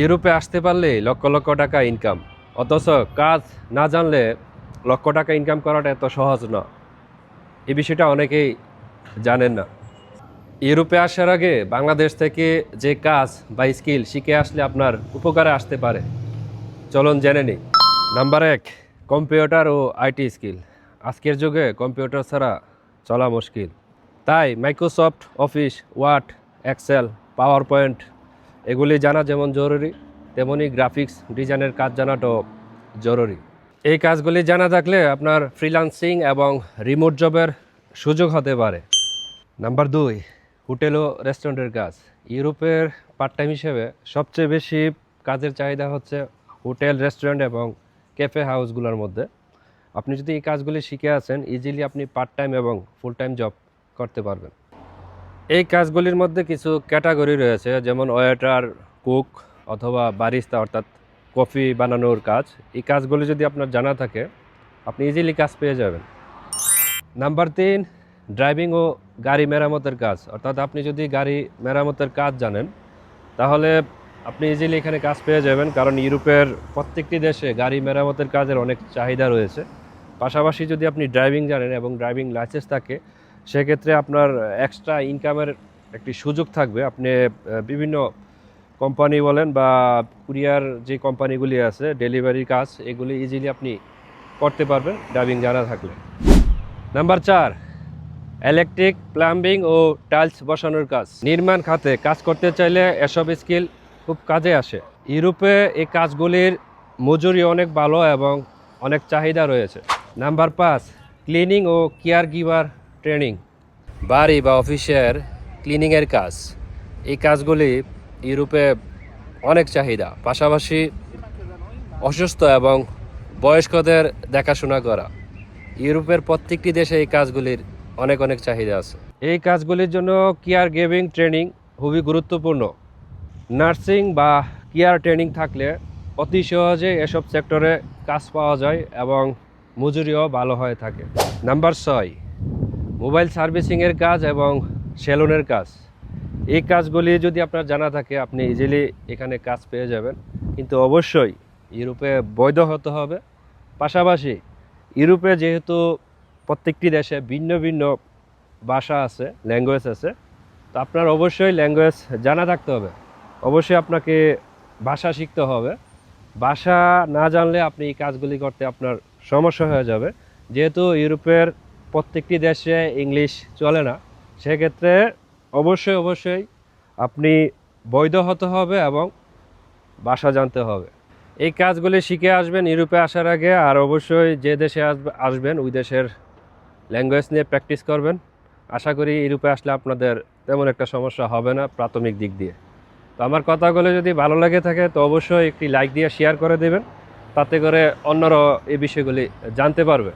ইউরোপে আসতে পারলে লক্ষ লক্ষ টাকা ইনকাম অথচ কাজ না জানলে লক্ষ টাকা ইনকাম করাটা এত সহজ না। এই বিষয়টা অনেকেই জানেন না। ইউরোপে আসার আগে বাংলাদেশ থেকে যে কাজ বা স্কিল শিখে আসলে আপনার উপকারে আসতে পারে। চলুন জেনে নিই। নাম্বার এক, কম্পিউটার ও আইটি স্কিল আজকের যুগে কম্পিউটার ছাড়া চলা মুশকিল। তাই Microsoft, office, word, excel PowerPoint এগুলি জানা যেমন জরুরি, তেমনি গ্রাফিক্স ডিজাইনের কাজ জানাটাও জরুরি। এই কাজগুলি জানা থাকলে আপনার ফ্রিল্যান্সিং এবং রিমোট জবের সুযোগ হতে পারে। নাম্বার দুই, হোটেল ও রেস্টুরেন্টের কাজ। ইউরোপের পার্ট টাইম হিসেবে সবচেয়ে বেশি কাজের চাহিদা হচ্ছে হোটেল রেস্টুরেন্ট এবং ক্যাফে হাউসগুলোর মধ্যে। আপনি যদি এই কাজগুলি শিখে আছেন ইজিলি আপনি পার্ট টাইম এবং ফুল টাইম জব করতে পারবেন। এই কাজগুলির মধ্যে কিছু ক্যাটাগরি রয়েছে, যেমন ওয়েটার, কুক অথবা বারিস্তা, অর্থাৎ কফি বানানোর কাজ। এই কাজগুলি যদি আপনার জানা থাকে, আপনি ইজিলি কাজ পেয়ে যাবেন। নাম্বার তিন ড্রাইভিং ও গাড়ি মেরামতের কাজ। অর্থাৎ আপনি যদি গাড়ি মেরামতের কাজ জানেন, তাহলে আপনি ইজিলি এখানে কাজ পেয়ে যাবেন, কারণ ইউরোপের প্রত্যেকটি দেশে গাড়ি মেরামতের কাজের অনেক চাহিদা রয়েছে। পাশাপাশি যদি আপনি ড্রাইভিং জানেন এবং ড্রাইভিং লাইসেন্স থাকে সেক্ষেত্রে আপনার এক্সট্রা ইনকামের একটি সুযোগ থাকবে। আপনি বিভিন্ন কোম্পানি বলেন বা কুরিয়ার যে কোম্পানিগুলি আছে ডেলিভারি কাজ, এগুলি ইজিলি আপনি করতে পারবেন ড্রাইভিং জানা থাকলে। নাম্বার চার ইলেকট্রিক প্লাম্বিং ও টাইলস বসানোর কাজ। নির্মাণ খাতে কাজ করতে চাইলে এসব স্কিল খুব কাজে আসে। ইউরোপে এই কাজগুলির মজুরি অনেক ভালো এবং অনেক চাহিদা রয়েছে। নাম্বার পাঁচ ক্লিনিং ও কেয়ার গিভার ট্রেনিং, বাড়ি বা অফিসের ক্লিনিংয়ের কাজ। এই কাজগুলি ইউরোপে অনেক চাহিদা, পাশাপাশি অসুস্থ এবং বয়স্কদের দেখাশোনা করা। ইউরোপের প্রত্যেকটি দেশে এই কাজগুলির অনেক অনেক চাহিদা আছে। এই কাজগুলির জন্য কেয়ার গিভিং ট্রেনিং খুবই গুরুত্বপূর্ণ। নার্সিং বা কেয়ার ট্রেনিং থাকলে অতি সহজে এসব সেক্টরে কাজ পাওয়া যায় এবং মজুরিও ভালো হয়ে থাকে। নাম্বার ছয় মোবাইল সার্ভিসিংয়ের কাজ এবং সেলুনের কাজ। এই কাজগুলি যদি আপনার জানা থাকে, আপনি ইজিলি এখানে কাজ পেয়ে যাবেন। কিন্তু অবশ্যই ইউরোপে বৈধ হতে হবে। পাশাপাশি ইউরোপে যেহেতু প্রত্যেকটি দেশে ভিন্ন ভিন্ন ভাষা আছে ল্যাঙ্গুয়েজ আছে, তো আপনার অবশ্যই ল্যাঙ্গুয়েজ জানা থাকতে হবে। অবশ্যই আপনাকে ভাষা শিখতে হবে। ভাষা না জানলে আপনি এই কাজগুলি করতে আপনার সমস্যা হয়ে যাবে। যেহেতু ইউরোপের প্রত্যেকটি দেশে ইংলিশ চলে না। সেক্ষেত্রে অবশ্যই অবশ্যই আপনি বৈধ হতে হবে এবং ভাষা জানতে হবে। এই কাজগুলি শিখে আসবেন, ইউরোপে আসার আগে, আর অবশ্যই যে দেশে আসবে, আসবেন, ওই দেশের ল্যাঙ্গুয়েজ নিয়ে প্র্যাকটিস করবেন। আশা করি ইউরোপে আসলে আপনাদের তেমন একটা সমস্যা হবে না প্রাথমিক দিক দিয়ে। তো আমার কথাগুলো যদি ভালো লাগে থাকে, তো অবশ্যই একটি লাইক দিয়ে শেয়ার করে দেবেন। তাতে করে অন্যরাও এই বিষয়গুলি জানতে পারবে।